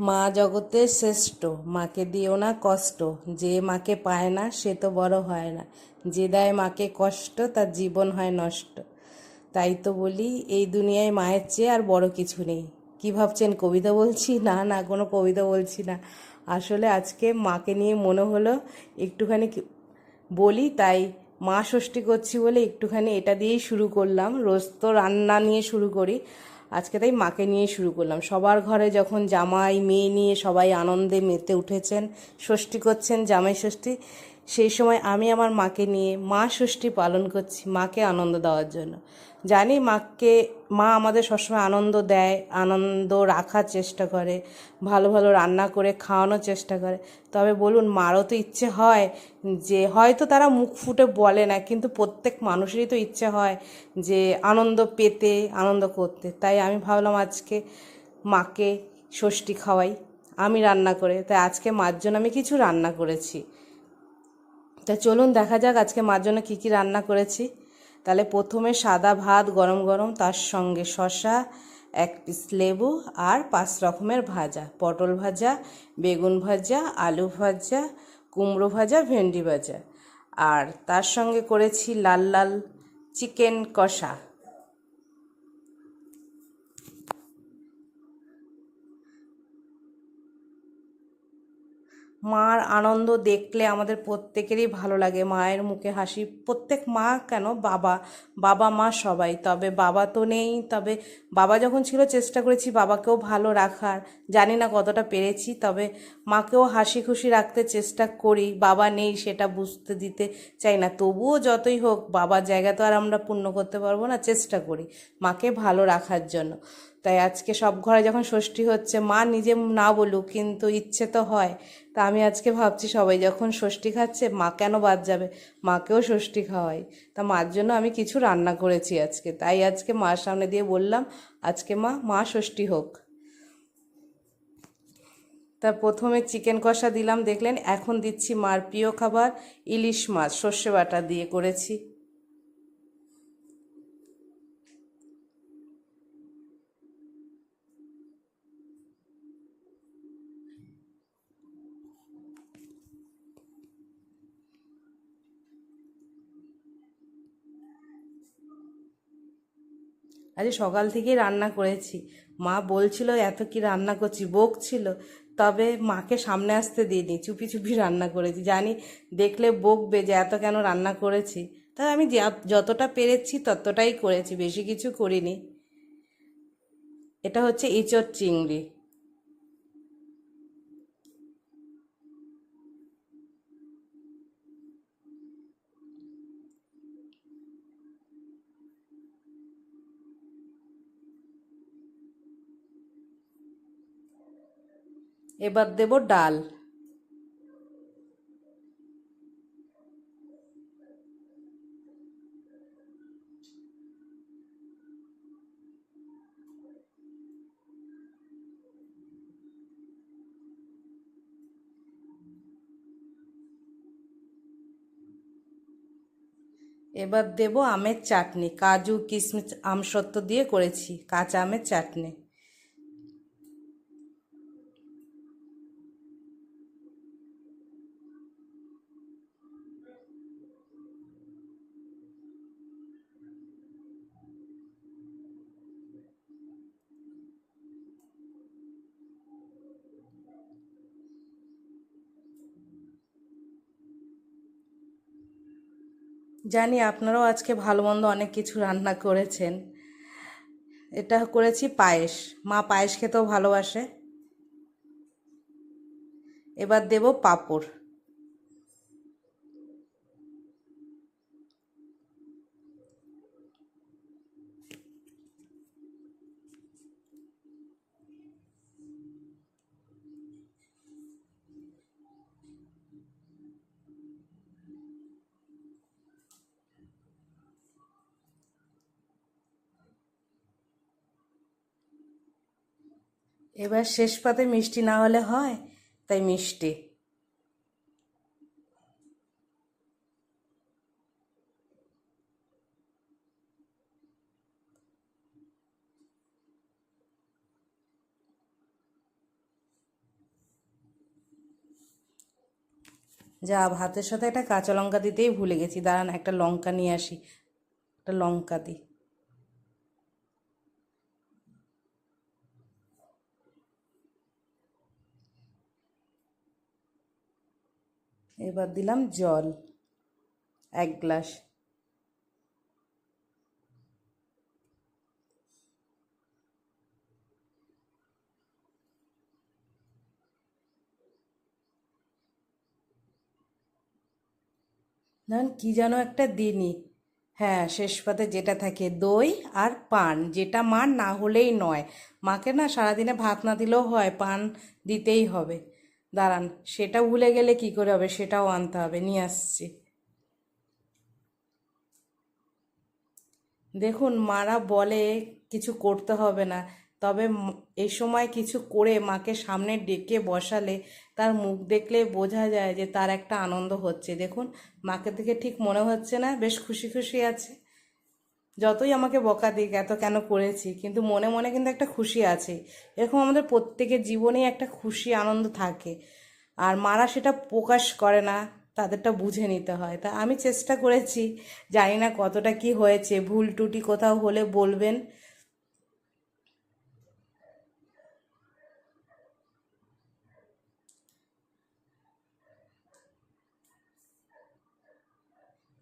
মা জগতের শ্রেষ্ঠ, মাকে দিও না কষ্ট। যে মাকে পায় না, সে তো বড় হয় না। যে দেয় মাকে কষ্ট, তার জীবন হয় নষ্ট। তাই তো বলি, এই দুনিয়ায় মায়ের চেয়ে আর বড় কিছু নেই। কি ভাবছেন, কবিতা বলছি? না না, কোনো কবিতা বলছি না। আসলে আজকে মাকে নিয়ে মনে হলো, একটুখানি বলি, তাই মা ষষ্ঠী করছি বলে একটুখানি এটা দিয়েই শুরু করলাম। রোজ তো রান্না নিয়ে শুরু করি। আজকে তাই মাকে নিয়ে শুরু করলাম। সবার ঘরে যখন জামাই, মেয়ে নিয়ে সবাই আনন্দে মেতে উঠেছেন ষষ্ঠী করছেন জামাই ষষ্ঠী সেই সময় আমি আমার মাকে নিয়ে মা ষষ্ঠী পালন করছি, মাকে আনন্দ দেওয়ার জন্য। জানি মাকে, মা আমাদের সবসময় আনন্দ দেয়, আনন্দ রাখার চেষ্টা করে, ভালো ভালো রান্না করে খাওয়ানোর চেষ্টা করে। তবে বলুন, মারও তো ইচ্ছে হয় যে, হয়তো তারা মুখ ফুটে বলে না, কিন্তু প্রত্যেক মানুষেরই তো ইচ্ছে হয় যে, আনন্দ পেতে, আনন্দ করতে। তাই আমি ভাবলাম আজকে মাকে ষষ্ঠী খাওয়াই, আমি রান্না করে। তাই আজকে মার জন্য আমি কিছু রান্না করেছি। তা চলুন দেখা যাক আজকে মার জন্য কী কী রান্না করেছি। তাহলে প্রথমে সাদা ভাত, গরম গরম, তার সঙ্গে শশা এক পিস লেবু আর পাঁচ রকমের ভাজা। পটল ভাজা, বেগুন ভাজা, আলু ভাজা, কুমড়ো ভাজা, ভেন্ডি ভাজা। আর তার সঙ্গে করেছি লাল লাল চিকেন কষা। মার আনন্দ দেখলে আমাদের প্রত্যেকেরই ভালো লাগে। মায়ের মুখে হাসি। প্রত্যেক মা কেন? বাবা। বাবা, মা সবাই। তবে বাবা তো নেই। তবে বাবা যখন ছিল, চেষ্টা করেছি বাবাকেও ভালো রাখার। জানি না কতটা পেরেছি। তবে মাকেও হাসি খুশি রাখতে চেষ্টা করি। বাবা নেই সেটা বুঝতে দিতে চাই না। তবুও যতই হোক, বাবার জায়গা তো আর আমরা পূর্ণ করতে পারব না। চেষ্টা করি মাকে ভালো রাখার জন্য। তাই আজকে সব ঘরে যখন ষষ্ঠী হচ্ছে, মা নিজে না বলুক, কিন্তু ইচ্ছে তো হয় তা আমি আজকে ভাবছি সবাই যখন ষষ্ঠী খাচ্ছে, মা কেন বাদ যাবে? মাকেও ষষ্ঠী খাওয়াই। তা মার জন্য আমি কিছু রান্না করেছি আজকে। তাই আজকে মার সামনে দিয়ে বললাম, আজকে মা মা ষষ্ঠী হোক। তা প্রথমে চিকেন কষা দিলাম। দেখলেন এখন দিচ্ছি মার প্রিয় খাবার ইলিশ মাছ, সর্ষে বাটা দিয়ে করেছি। আজ সকাল থেকেই রান্না করেছি। মা বলছিল, এত কি রান্না করছি? বকছিল। তবে মাকে সামনে আসতে দিইনি, চুপি চুপি রান্না করেছি। জানি দেখলে বকবে যে এত কেন রান্না করেছি। তাই আমি যতটা পেরেছি ততটাই করেছি, বেশি কিছু করিনি। এটা হচ্ছে ইঁচড় চিংড়ি। এবার দেব ডাল। এবার দেব আমের চাটনি। কাজু, কিশমিশ, আমসত্ত্ব দিয়ে করেছি, কাঁচা আমের চাটনি। জানি আপনারাও আজকে ভালো মন্দ অনেক কিছু রান্না করেছেন। এটা করেছি পায়েস। মা পায়েস খেতেও ভালোবাসে। এবার দেব পাঁপড়। এবার শেষ পাতে মিষ্টি না হলে হয়, তাই মিষ্টি। যা, ভাতের সাথে একটা কাঁচা লঙ্কা দিতেই ভুলে গেছি। দাঁড়ান, একটা লঙ্কা নিয়ে আসি। একটা লঙ্কা দিই এবার দিলাম জল, এক গ্লাস। ধরুন কি যেন একটা দিনই। হ্যাঁ শেষ পাতে যেটা থাকে, দই আর পান, যেটা মার না হলেই নয়। মাকে না সারাদিনে ভাত না দিলেও হয়, পান দিতেই হবে। দাঁড়ান, সেটা ভুলে গেলে কি করে হবে? সেটাও আনতে হবে, নিয়ে আসছি। দেখুন, মারা বলে কিছু করতে হবে না, তবে এই সময় কিছু করে মাকে সামনে ডেকে বসালে তার মুখ দেখলে বোঝা যায় যে তার একটা আনন্দ হচ্ছে। দেখুন, মাকে দেখে ঠিক মনে হচ্ছে না, বেশ খুশি খুশি আছে। যতই আমাকে বকা দিক, এত কেন করেছি? কিন্তু মনে মনে কিন্তু একটা খুশি আছে। এরকম আমাদের প্রত্যেকের জীবনেই একটা খুশি আনন্দ থাকে। আর মারা সেটা প্রকাশ করে না, তাদেরটা বুঝে নিতে হয়। তা আমি চেষ্টা করেছি, জানি না কতটা কি হয়েছে, ভুল টুটি কোথাও হলে বলবেন।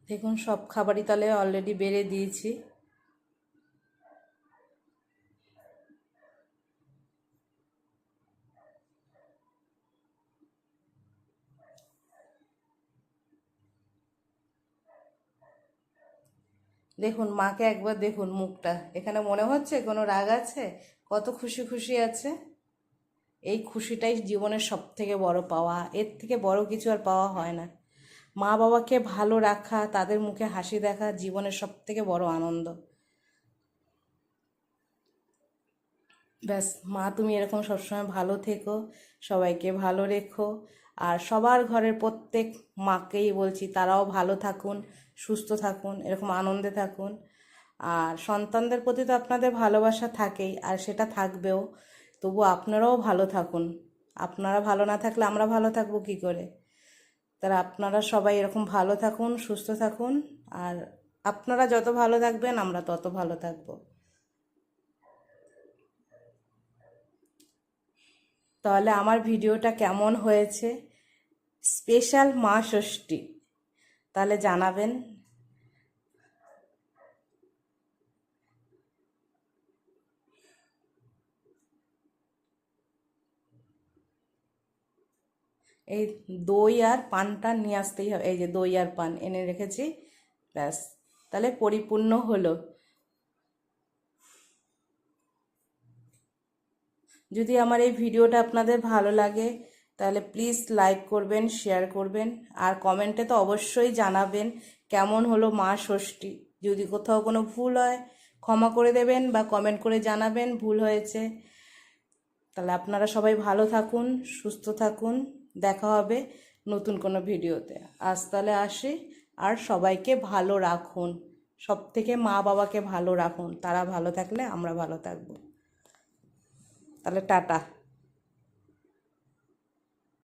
দেখুন, সব খাবারই তাহলে অলরেডি বেড়ে দিয়েছি। দেখুন, মাকে একবার দেখুন মুখটা। এখানে মনে হচ্ছে কোনো রাগ আছে? কত খুশি খুশি আছে? এই খুশিটাই জীবনের সব থেকে বড় পাওয়া। এর থেকে বড় কিছু আর পাওয়া হয় না। মা বাবাকে ভালো রাখা, তাদের মুখে হাসি দেখা জীবনের সব থেকে বড় আনন্দ। ব্যাস, মা তুমি এরকম সবসময় ভালো থেকো, সবাইকে ভালো রেখো। আর সবার ঘরের প্রত্যেক মাকেই বলছি, তারাও ভালো থাকুন, সুস্থ থাকুন, এরকম আনন্দে থাকুন। আর সন্তানদের প্রতি তো আপনাদের ভালোবাসা থাকেই, আর সেটা থাকবেও। তবু আপনারাও ভালো থাকুন। আপনারা ভালো না থাকলে আমরা ভালো থাকব কি করে? তারা আপনারা সবাই এরকম ভালো থাকুন, সুস্থ থাকুন। আর আপনারা যত ভালো থাকবেন, আমরা তত ভালো থাকব। তাহলে আমার ভিডিওটা কেমন হয়েছে? স্পেশাল মা ষষ্ঠী। তাহলে জানাবেন। এই দই আর পানটা নিয়ে আসতেই হবে। এই যে দই আর পান এনে রেখেছি, ব্যাস। তাহলে পরিপূর্ণ হলো। যদি আমার এই ভিডিওটা আপনাদের ভালো লাগে, তাহলে প্লিজ লাইক করবেন, শেয়ার করবেন, আর কমেন্টে তো অবশ্যই জানাবেন কেমন হলো মা ষষ্ঠী। যদি কোথাও কোনো ভুল হয়, ক্ষমা করে দেবেন বা কমেন্ট করে জানাবেন, ভুল হয়েছে। তাহলে আপনারা সবাই ভালো থাকুন, সুস্থ থাকুন। দেখা হবে নতুন কোনো ভিডিওতে। আজ তাহলে আসি। আর সবাইকে ভালো রাখুন। সব থেকে মা বাবাকে ভালো রাখুন। তারা ভালো থাকলে আমরা ভালো থাকব। তাহলে টাটা।